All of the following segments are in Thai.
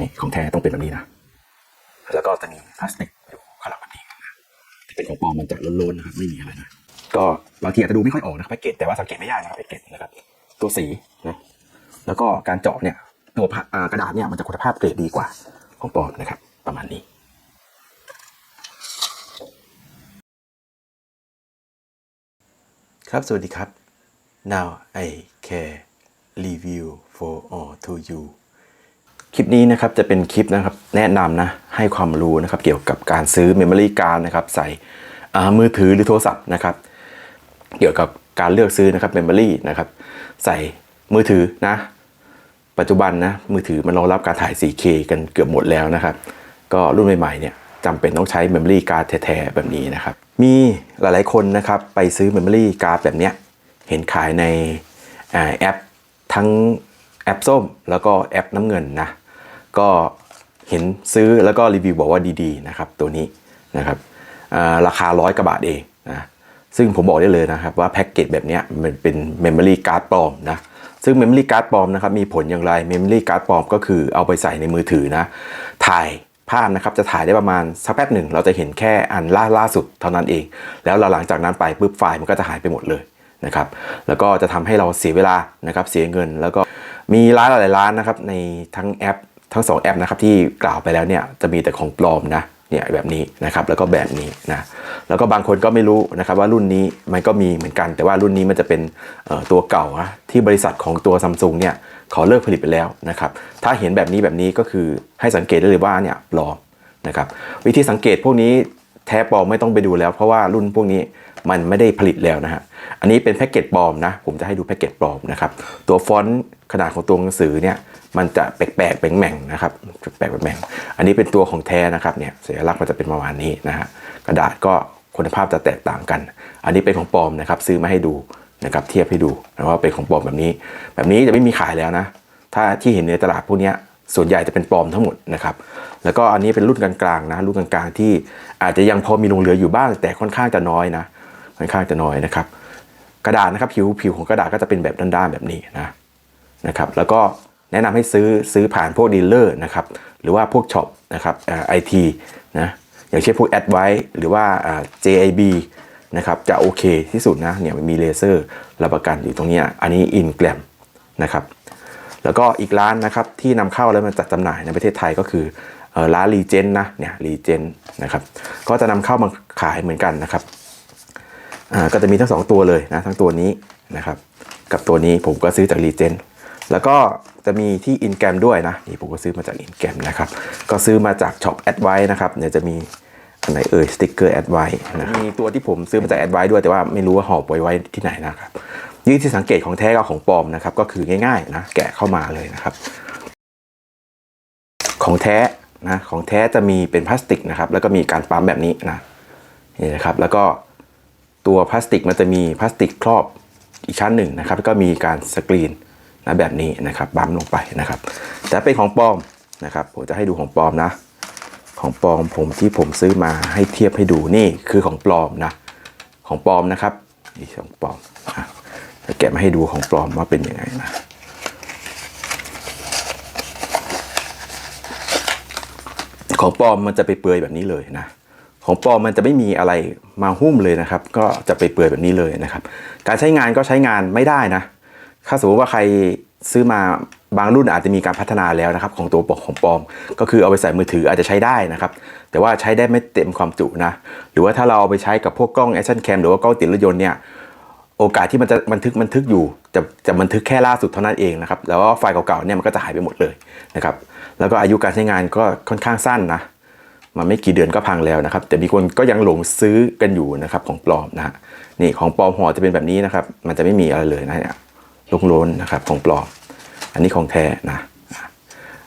นี่ของแท้ต้องเป็นแบบนี้นะ แล้วก็จะมีพลาสติกอยู่ข้างหลังแบบนี้นะที่เป็นของปลอมมันจะโล้นๆนะครับไม่มีอะไรนะก็บางทีอาจจะดูไม่ค่อยออกนะครับแพ็กเกจแต่ว่าสังเกตไม่ยากนะครับแพ็กเกจนะครับ ตัวสีนะแล้วก็การเจาะเนี่ยตัวกระดาษเนี่ยมันจะคุณภาพเกรดดีกว่าของปลอมนะครับ ประมาณนี้ครับ สวัสดีครับ now I care review for all to you ลิปนี้นะครับจะเป็นคลิปนะครับแนะนำนะให้ความรู้นะครับเกี่ยวกับการซื้อ Memory Card นะครับใส่อ่ามือถือหรือโทรศัพท์นะครับ เกี่ยวกับการเลือกซื้อนะครับ Memory นะครับใส่มือถือนะ ปัจจุบันนะมือถือมันรองรับการถ่าย 4K กันเกือบหมดแล้วนะครับ ก็รุ่นใหม่ๆเนี่ยจำเป็นต้องใช้ Memory Card แท้ๆแบบนี้นะครับ มีหลายๆคนนะครับไปซื้อ Memory Card แบบเนี้ยเห็นขายในแอปทั้งแอปส้มแล้วก็แอปน้ำเงินนะ ก็เห็นซื้อแล้วก็รีวิวบอกว่าดีๆนะครับตัวนี้นะครับราคาร้อยกว่าบาทเองนะซึ่งผมบอกได้เลยนะครับว่าแพ็กเกจแบบนี้มันเป็น Memory Card ปลอมนะซึ่ง Memory Card ปลอมนะครับมีผลอย่างไร Memory Card ปลอมก็คือเอาไปใส่ในมือถือนะถ่ายภาพนะครับจะถ่ายได้ประมาณสักแป๊บหนึ่งเราจะเห็นแค่อันล่าล่าสุดเท่านั้นเอง แล้วหลังจากนั้นไปปุ๊บไฟล์มันก็จะหายไปหมดเลยนะครับแล้วก็จะทำให้เราเสียเวลานะครับเสียเงิน แล้วก็มีร้านหลายร้านนะครับในทั้งแอป ทั้งสองแอปนะครับที่กล่าวไปแล้วเนี่ยจะมีแต่ของปลอมนะเนี่ยแบบนี้นะครับแล้วก็แบบนี้นะแล้วก็บางคนก็ไม่รู้นะครับว่ารุ่นนี้มันก็มีเหมือนกัน แต่ว่ารุ่นนี้มันจะเป็นตัวเก่านะที่บริษัทของตัวซัมซุงเนี่ยเขาเลิกผลิตไปแล้วนะครับถ้าเห็นแบบนี้แบบนี้ก็คือให้สังเกตได้เลยว่าเนี่ยปลอมนะครับวิธีสังเกตพวกนี้ แท้ปลอมไม่ต้องไปดูแล้ว เพราะว่ารุ่นพวกนี้มันไม่ได้ผลิตแล้วนะฮะ อันนี้เป็นแพ็กเกจปลอมนะ ผมจะให้ดูแพ็กเกจปลอมนะครับ ตัวฟอนต์ขนาดของตัวหนังสือเนี่ย มันจะแปลกๆแปลงๆนะครับ แปลกๆแปลงอันนี้เป็นตัวของแท้นะครับ เนี่ยสัญลักษณ์มันจะเป็นประมาณนี้นะฮะ กระดาษก็คุณภาพจะแตกต่างกัน อันนี้เป็นของปลอมนะครับ ซื้อมาให้ดูนะครับ เทียบให้ดูนะว่าเป็นของปลอมแบบนี้ แบบนี้จะไม่มีขายแล้วนะ ถ้าที่เห็นในตลาดพวกเนี้ย ส่วนใหญ่จะเป็นปลอมทั้งหมดนะครับ แล้วก็อันนี้เป็นรุ่นกลางๆนะ รุ่นกลางๆที่อาจจะยังพอมีลงเหลืออยู่บ้าง แต่ค่อนข้างจะน้อยนะ ค่อนข้างจะน้อยนะครับ กระดาษนะครับผิวผิวของกระดาษก็จะเป็นแบบด้านๆแบบนี้นะนะครับ แล้วก็แนะนำให้ซื้อซื้อผ่านพวกดีลเลอร์นะครับ หรือว่าพวกช็อปนะครับไอทีนะ อย่างเช่นพวก a d v i หรือว่าอ่า JIB นะครับจะโอเคที่สุดนะ เนี่ยมันมีเลเซอร์รับประกันอยู่ตรงนี้ อันนี้อินแกรมนะครับ แล้วก็อีกร้านนะครับที่นำเข้าแล้วมาจัดจำหน่ายในประเทศไทยก็คือร้านรีเจนนะเนี่ยรีเจนนะครับก็จะนำเข้ามาขายเหมือนกันนะครับก็จะมีทั้งสองตัวเลยนะทั้งตัวนี้นะครับกับตัวนี้ผมก็ซื้อจากรีเจนแล้วก็จะมีที่อินแกรมด้วยนะนี่ผมก็ซื้อมาจากอินแกรมนะครับก็ซื้อมาจากช็อปแอดไว้นะครับเดี๋ยวจะมีอันไหนเอ่ยสติกเกอร์แอดไวนะมีตัวที่ผมซื้อมาจากแอดไว้ด้วยแต่ว่าไม่รู้ว่าห่อไว้ไว้ที่ไหนนะครับ ยี่ที่สังเกตของแท้กับของปลอมนะครับก็คือง่ายๆนะแกะเข้ามาเลยนะครับ ของแท้นะของแท้จะมีเป็นพลาสติกนะครับแล้วก็มีการปั๊มแบบนี้นะนี่นะครับแล้วก็ตัวพลาสติกมันจะมีพลาสติกครอบอีกชั้นหนึ่งนะครับแล้วก็มีการสกรีนนะแบบนี้นะครับบั๊มลงไปนะครับ แต่เป็นของปลอมนะครับผมจะให้ดูของปลอมนะ ของปลอมผมที่ผมซื้อมาให้เทียบให้ดูนี่คือของปลอมนะ ของปลอมนะครับนี่ของปลอมอะ แกะมาให้ดูของปลอมว่าเป็นยังไงนะของปลอมมันจะไปเปื่อยแบบนี้เลยนะ ของปลอมมันจะไม่มีอะไรมาหุ้มเลยนะครับ ก็จะไปเปื่อยแบบนี้เลยนะครับ การใช้งานก็ใช้งานไม่ได้นะ ถ้าสมมติว่าใครซื้อมาบางรุ่นอาจจะมีการพัฒนาแล้วนะครับ ของตัวปกของปลอม ก็คือเอาไปใส่มือถืออาจจะใช้ได้นะครับ แต่ว่าใช้ได้ไม่เต็มความจุนะ หรือว่าถ้าเราเอาไปใช้กับพวกกล้อง action cam หรือว่ากล้องติดรถยนต์เนี่ย โอกาสที่มันจะบันทึกบันทึกอยู่จะจะบันทึกแค่ล่าสุดเท่านั้นเองนะครับแล้วก็ไฟล์เก่าๆเนี่ยมันก็จะหายไปหมดเลยนะครับแล้วก็อายุการใช้งานก็ค่อนข้างสั้นนะมันไม่กี่เดือนก็พังแล้วนะครับ แต่มีคนก็ยังหลงซื้อกันอยู่นะครับของปลอมนะฮะนี่ของปลอมห่อจะเป็นแบบนี้นะครับ มันจะไม่มีอะไรเลยนะเนี่ยลงโลนนะครับของปลอม อันนี้ของแท้นะ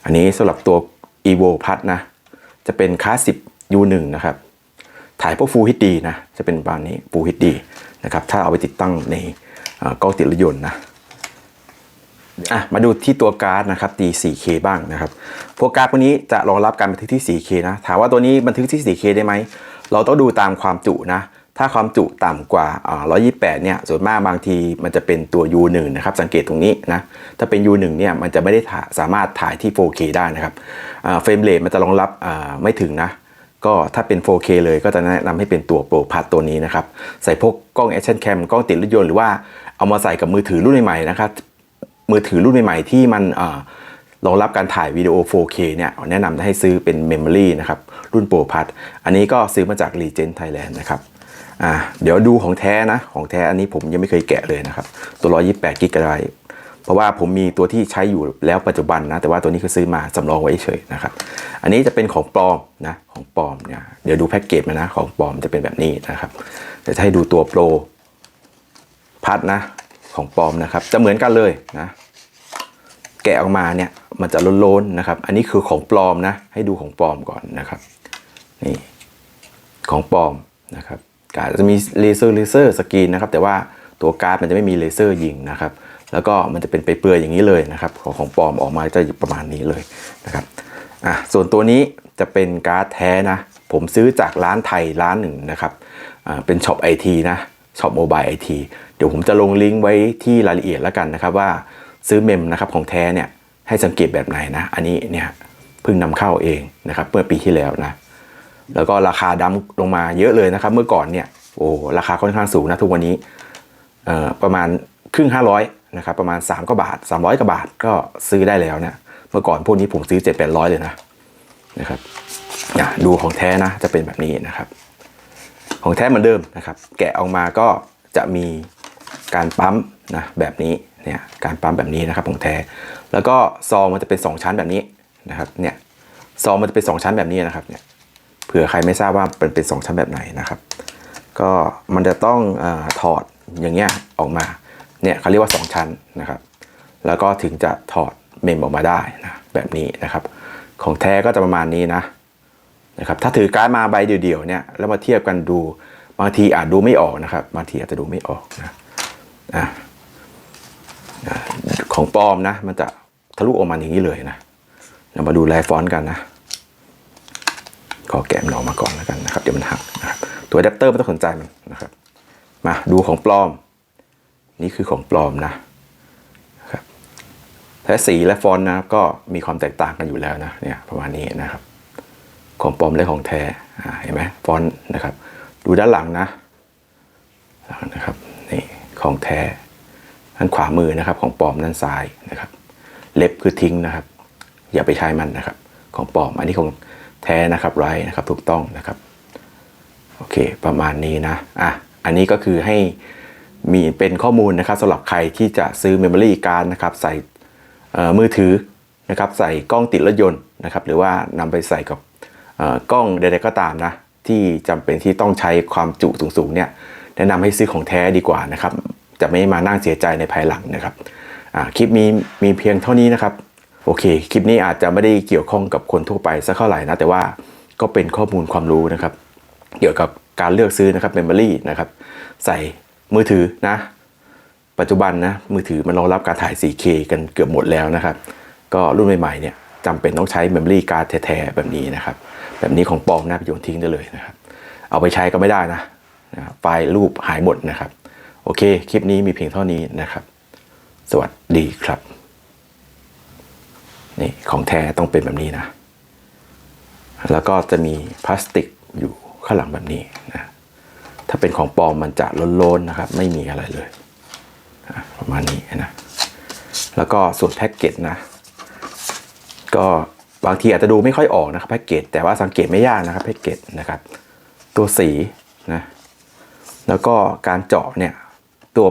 อันนี้สำหรับตัว evo พัดนะจะเป็นคลาส10 u1 นะครับถ่ายพวก Full HD นะจะเป็นประมาณนี้ Full HD นะครับถ้าเอาไปติดตั้งในกล้องติดรถยนต์นะอะมาดูที่ตัวการ์ดนะครับตี 4K บ้างนะครับพวกการ์ดพวกนี้จะรองรับการบันทึกที่ 4K นะถามว่าตัวนี้บันทึกที่ 4K ได้ไหมเราต้องดูตามความจุนะถ้าความจุต่ำกว่า 128 เนี่ย ส่วนมากบางทีมันจะเป็นตัว U1 นะครับ สังเกตตรงนี้นะ ถ้าเป็น U1 เนี่ย มันจะไม่ได้สามารถถ่ายที่ 4K ได้นะครับเฟรมเรทมันจะรองรับไม่ถึงนะ ก็ถ้าเป็น 4K เลยก็จะแนะนำให้เป็นตัว Pro Plus ตัวนี้นะครับ ใส่พวกกล้อง Action Cam กล้องติดรถยนต์หรือว่าเอามาใส่กับมือถือรุ่นใหม่ๆนะครับ มือถือรุ่นใหม่ๆ ที่มันรองรับการถ่ายวิดีโอ 4K เนี่ยแนะนำให้ซื้อเป็น Memory นะครับ รุ่น Pro Plus อันนี้ก็ซื้อมาจาก Legend Thailand นะครับอ่าเดี๋ยวดูของแท้นะ ของแท้อันนี้ผมยังไม่เคยแกะเลยนะครับ ตัว 128กิกะไบต์ เพราะว่าผมมีตัวที่ใช้อยู่แล้วปัจจุบันนะ แต่ว่าตัวนี้คือซื้อมาสำรองไว้เฉยนะครับ อันนี้จะเป็นของปลอมนะของปลอมเนี่ยเดี๋ยวดูแพ็กเกจมานะของปลอมจะเป็นแบบนี้นะครับเดี๋ยวจะให้ดูตัวโปรพัดนะของปลอมนะครับ จะเหมือนกันเลยนะ แกะออกมาเนี่ยมันจะโล้นๆนะครับ อันนี้คือของปลอมนะ ให้ดูของปลอมก่อนนะครับนี่ของปลอมนะครับการจะมีเลเซอร์เลเซอร์สกรีนนะครับ แต่ว่าตัวการ์ดมันจะไม่มีเลเซอร์ยิงนะครับ แล้วก็มันจะเป็นไปเปลือยอย่างนี้เลยนะครับของของปลอมออกมาจะประมาณนี้เลยนะครับอะส่วนตัวนี้จะเป็นการ์ดแท้นะ ผมซื้อจากร้านไทยร้านหนึ่งนะครับอ่าเป็นช็อปไอทีนะช็อปโมบายไอทีเดี๋ยวผมจะลงลิงก์ไว้ที่รายละเอียดแล้วกันนะครับว่าซื้อเมมนะครับของแท้เนี่ยให้สังเกตแบบไหนนะ อันนี้เนี่ยเพิ่งนำเข้าเองนะครับเมื่อปีที่แล้วนะแล้วก็ราคาดั้มลงมาเยอะเลยนะครับ เมื่อก่อนเนี่ยโอ้ราคาค่อนข้างสูงนะทุกวันนี้เอ่อประมาณครึ่ง500 นะครับประมาณ 3กว่าบาท 300กว่าบาทก็ซื้อได้แล้วเนะเมื่อก่อนพวกนี้ผมซื้อ 7 8 0 0 เลยนะนะครับอะดูของแท้นะจะเป็นแบบนี้นะครับ ของแท้เหมือนเดิมนะครับ แกะออกมาก็จะมีการปั๊มนะแบบนี้เนี่ยการปั๊มแบบนี้นะครับของแท้ แล้วก็ซองมันจะเป็น 2 ชั้นแบบนี้นะครับเนี่ยซองมันจะเป็น 2 ชั้นแบบนี้นะครับเนี่ยเผื่อใครไม่ทราบว่าเป็นเป็นสองชั้นแบบไหนนะครับ ก็มันจะต้องอถอดอย่างเงี้ยออกมา เนี่ยเขาเรียกว่า 2 ชั้นนะครับ แล้วก็ถึงจะถอดเมมออกมาได้นะแบบนี้นะครับ ของแท้ก็จะประมาณนี้นะนะครับ ถ้าถือการ์ดมาใบเดียวๆเนี่ยแล้วมาเทียบกันดูบางทีอาจดูไม่ออกนะครับบางทีอาจจะดูไม่ออกนะอะอะของปลอมนะมันจะทะลุออกมาอย่างนี้เลยนะเรามาดูลายฟอนต์กันนะก็แกะมันออกมาก่อนแล้วกันนะครับ เดี๋ยวมันหักนะครับตัวอะแดปเตอร์ไม่ต้องสนใจมันนะครับ มาดูของปลอม นี่คือของปลอมนะครับและสีและฟอนต์นะครับก็มีความแตกต่างกันอยู่แล้วนะเนี่ยประมาณนี้นะครับ ของปลอมและของแท้อ่าเห็นไหมฟอนต์นะครับดูด้านหลังนะหลังนะครับนี่ของแท้ด้านขวามือนะครับ ของปลอมด้านซ้ายนะครับ เล็บคือทิ้งนะครับ อย่าไปใช้มันนะครับ ของปลอมอันนี้ของแท้นะครับไรนะครับถูกต้องนะครับโอเคประมาณนี้นะอะอันนี้ก็คือให้ มีเป็นข้อมูลนะครับสำหรับใครที่จะซื้อ Memory Card นะครับใส่มือถือนะครับใส่กล้องติดรถยนต์นะครับหรือว่านำไปใส่กับกล้องใดๆก็ตามนะที่จำเป็นที่ต้องใช้ความจุสูงๆเนี่ยแนะนำให้ซื้อของแท้ดีกว่านะครับจะไม่มานั่งเสียใจในภายหลังนะครับคลิปนี้มีเพียงเท่านี้นะครับโอเค คลิปนี้อาจจะไม่ได้เกี่ยวข้องกับคนทั่วไปสักเท่าไหร่นะแต่ว่าก็เป็นข้อมูลความรู้นะครับ เกี่ยวกับการเลือกซื้อนะครับเมมโมรี่นะครับใส่ มือถือนะ ปัจจุบันนะมือถือมันรองรับการถ่าย 4K กันเกือบหมดแล้วนะครับ ก็รุ่นใหม่ๆเนี่ยจำเป็นต้องใช้เมมโมรี่การ์ดแท้ๆแบบนี้นะครับ แบบนี้ของปลอมนะไปโยนทิ้งได้เลยนะครับ เอาไปใช้ก็ไม่ได้นะนะไฟล์รูปหายหมดนะครับ โอเค คลิปนี้มีเพียงเท่านี้นะครับ สวัสดีครับ นี่ของแท้ต้องเป็นแบบนี้นะ แล้วก็จะมีพลาสติกอยู่ข้างหลังแบบนี้นะ ถ้าเป็นของปลอมมันจะโล้นๆนะครับ ไม่มีอะไรเลยประมาณนี้นะ แล้วก็ส่วนแพ็กเกจนะ ก็บางทีอาจจะดูไม่ค่อยออกนะครับแพ็กเกจแต่ว่าสังเกตไม่ยากนะครับแพ็กเกจนะครับ ตัวสีนะแล้วก็การเจาะเนี่ยตัว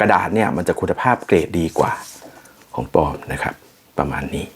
กระดาษเนี่ยมันจะคุณภาพเกรดดีกว่าของปลอมนะครับ ประมาณนี้